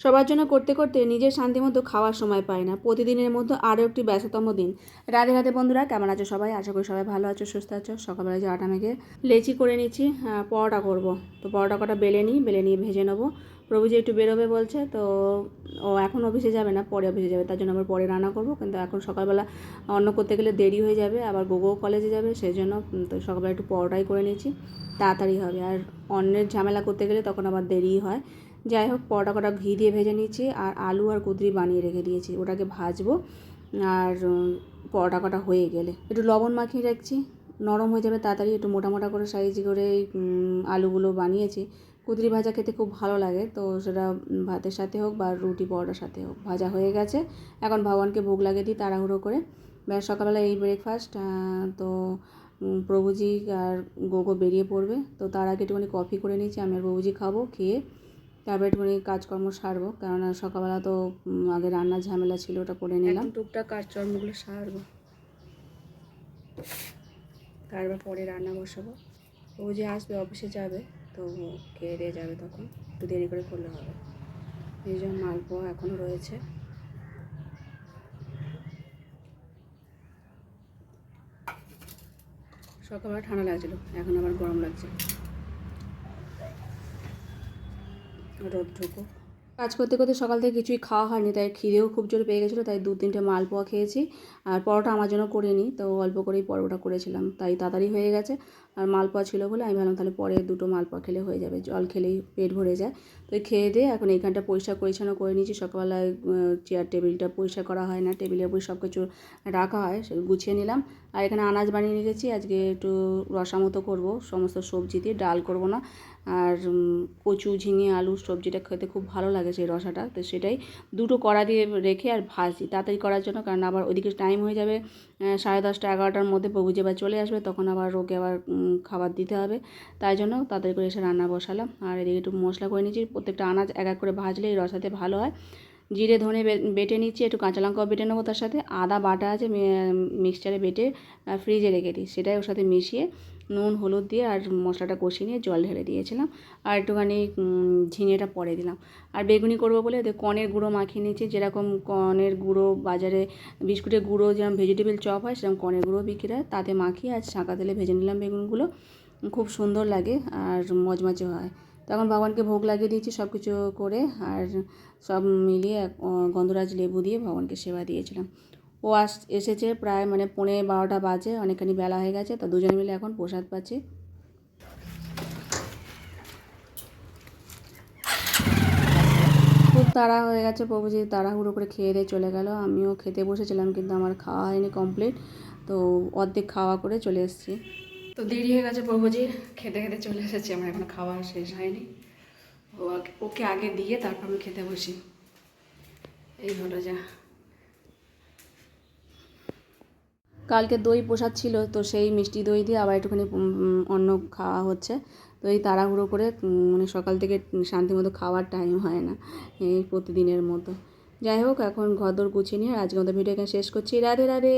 সবার জন্য করতে করতে নিজের শান্তি মতো খাওয়ার সময় পায় না। প্রতিদিনের মতো আরও একটি ব্যস্ততম দিন। রাধে রাধে বন্ধুরা কেমন আছো সবাই? আশা করি সবাই ভালো আছো সুস্থ আছো। সকালবেলা যে আটা মেখে লেচি করে নিচ্ছি আহ, পরোটা করব। তো পরোটা কটা বেলে নিই বেলে নিয়ে ভেজে নেব। প্রভু যে একটু বেরোবে বলছে তো ও এখন অফিসে যাবে না পরে অফিসে যাবে। তার জন্য আবার পরে রান্না করব কিন্তু এখন সকালবেলা অন্য করতে গেলে দেরি হয়ে যাবে আবার গোগো কলেজে যাবে সেই জন্য তো সকালবেলা একটু পরোটাই করে নিয়েছি তাড়াতাড়ি হবে। আর অন্যের ঝামেলা করতে গেলে তখন আবার দেরি হয়। যাই হোক, পরোটা কটা ঘি দিয়ে ভেজে নিয়েছি আর আলু আর কুদরি বানিয়ে রেখে দিয়েছি। ওটাকে ভাজবো আর পরোটা কটা হয়ে গেলে। একটু লবণ মাখিয়ে রাখছি। নরম হয়ে যাবে তাড়াতাড়ি, একটু মোটা মোটা করে সাইজ করে আলুগুলো বানিয়েছি। কুদরি ভাজা খেতে খুব ভালো লাগে, তো সেটা ভাতের সাথে হোক বা রুটি পরোটার সাথে হোক, ভাজা হয়ে গেছে। এখন ভগবানকে ভোগ লাগিয়ে দিই তাড়াহুড়ো করে। ব্যাস, সকালবেলা এই ব্রেকফাস্ট তো প্রভুজি আর গোগো বেরিয়ে পড়বে। তো তার আগে একটুখানি কফি করে নিয়েছি, আমি আর প্রভুজি খাব, খেয়ে তারপরে একটুখানি কাজকর্ম সারবো। কেননা সকালবেলা তো আগে রান্নার ঝামেলা ছিল ওটা করে নিলাম। টুকটাক কাজকর্মগুলো সারবো। তারপর পরে রান্না বসাবো। ও যে আসবে অফিসে যাবে তো খেয়ে দিয়ে যাবে তখন। একটু দেরি করে করলে হবে। এই জন্য মালপোয়া এখনও রয়েছে। সকালবেলা ঠান্ডা লাগছিল এখন আবার গরম লাগছে। রোদ ঢুকো কাজ করতে করতে সকাল থেকে কিছুই খাওয়া হয়নি, তাই খিদেও খুব জোরে পেয়ে গেছিল, তাই দু তিনটে মালপোয়া খেয়েছি। আর পরোটা আমার জন্য করিনি, তো অল্প করেই পরোটা করেছিলাম, তাই তাড়াতাড়ি হয়ে গেছে। আর মালপোয়া ছিল বলে আমি ভাবলাম তাহলে পরে দুটো মালপোয়া খেলে হয়ে যাবে, জল খেলেই পেট ভরে যায়। তো খেয়ে দিয়ে এখন এইখানটা পরিষ্কার পরিচ্ছন্ন করে নিয়েছি, সকালবেলায় চেয়ার টেবিলটা পরিষ্কার করা হয় না টেবিলের উপর সব কিছু রাখা হয় সেগুলো গুছিয়ে নিলাম। আর এখানে আনাজ বানিয়ে রেখেছি, আজকে একটু রসা মতো করব, সমস্ত সবজি দিয়ে ডাল করব না। আর কচু, ঝিঙে, আলু সবজিটা খেতে খুব ভালো লাগে। সেই রসাটা। তো সেটাই দুটো কড়া দিয়ে রেখে আর ভাজি তাড়াতাড়ি করার জন্য। কারণ আবার ওইদিকে টাইম হয়ে যাবে সাড়ে দশটা এগারোটার মধ্যে প্রভু যে আবার চলে আসবে তখন আবার রোগে আবার খাবার দিতে হবে। তাই জন্য তাড়াতাড়ি করে এসে রান্না বসালাম। আর এদিকে একটু মশলা করে নিয়েছি, প্রত্যেকটা আনাজ এক এক করে ভাজলে এই রসাতে ভালো হয়। জিরে ধনে বেটে নিচ্ছি, একটু কাঁচা লঙ্কাও বেটে নেব তার সাথে, আদা বাটা আছে মিক্সচারে বেটে ফ্রিজে রেখে দিই। সেটাই ওর সাথে মিশিয়ে নুন, হলুদ দিয়ে আর মশলাটা কষিয়ে নিয়ে জল ঢেলে দিয়েছিলাম। আর একটুখানি ঝিঙেটা পরে দিলাম। আর বেগুনি করব বলে কর্নের গুঁড়ো মাখিয়ে নিয়েছি, যেরকম কর্নের গুঁড়ো বাজারে, বিস্কুটের গুঁড়ো যেরকম ভেজিটেবল চপ হয়, সেরকম কনের গুঁড়ো বিক্রি হয়, তাতে মাখিয়ে আর ছাঁকা তেলে ভেজে নিলাম বেগুনগুলো। খুব সুন্দর লাগে আর মজমজে হয়। তখন ভগবানকে ভোগ লাগিয়ে দিয়েছি সব কিছু করে আর সব মিলিয়ে গন্ধরাজ লেবু দিয়ে ভগবানকে সেবা দিয়েছিলাম। ও আস, এসেছে প্রায় মানে পৌনে বারোটা বাজে, অনেকখানি বেলা হয়ে গেছে, তো দুজনে মিলে এখন প্রসাদ পাচ্ছি। খুব তাড়া হয়ে গেছে প্রভুজি তাড়াহুড়ো করে খেয়ে দিয়ে চলে গেল। আমিও খেতে বসেছিলাম কিন্তু আমার খাওয়া হয়নি কমপ্লিট, তো অর্ধেক খাওয়া করে চলে এসেছি। তো দেরি হয়ে গেছে প্রভুজির খেতে খেতে চলে এসেছি, আমার এখনও খাওয়া শেষ হয়নি। ও ওকে আগে দিয়ে তারপর আমি খেতে বসি। এই হলো যা। কালকে দই প্রসাদ ছিল, তো সেই মিষ্টি দই দিয়ে আবার একটুখানি অন্য খাওয়া হচ্ছে। তো এই তাড়াহুড়ো করে মানে সকাল থেকে শান্তি মতো খাওয়ার টাইম হয় না, এই প্রতিদিনের মতো। যাই হোক, এখন ঘর দর গুছিয়ে নিয়ে আজকে আমাদের ভিডিও এখানে শেষ করছি। রাধে রাধে।